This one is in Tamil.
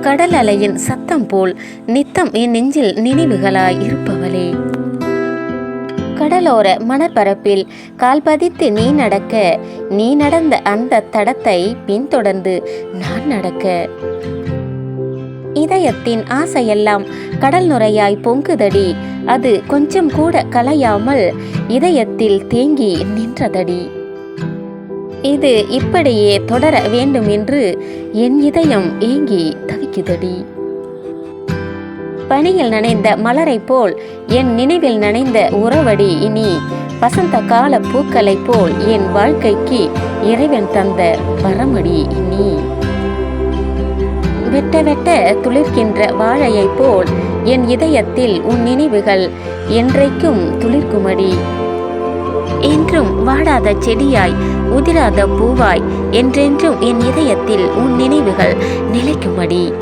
கடல் அலையின் சத்தம் போல் நித்தம் என் நெஞ்சில் நினைவுகளாய் இருப்பவளே. கடலோர மணற்பரப்பில் கால் பதித்து நீ நடக்க நீ நடந்த அந்த தடத்தை பின்தொடர்ந்து நான் நடக்க. இதயத்தின் ஆசையெல்லாம் கடல் நுரையாய் பொங்குதடி அது கொஞ்சம் கூட கலையாமல் இதயத்தில் தேங்கி நின்றதடி. இது இப்படியே தொடர வேண்டும் என்று என் இதயம் ஏங்கி தவிக்குதடி. பனியில் நனைந்த மலரைப் போல் என் நினைவில் நனைந்த உறவடி இனி வசந்த கால பூக்களைப் போல் என் வாழ்க்கைக்கு இறைவன் தந்த வரமடி இனி. வெட்ட வெட்ட துளிர்க்கின்ற வாழையைப் போல் என் இதயத்தில் உன் நினைவுகள் என்றைக்கும் துளிர்க்குமடி. என்றும் வாடாத செடியாய் உதிராத பூவாய் என்றென்றும் என் இதயத்தில் உன் நினைவுகள் நிலைக்கும்படி.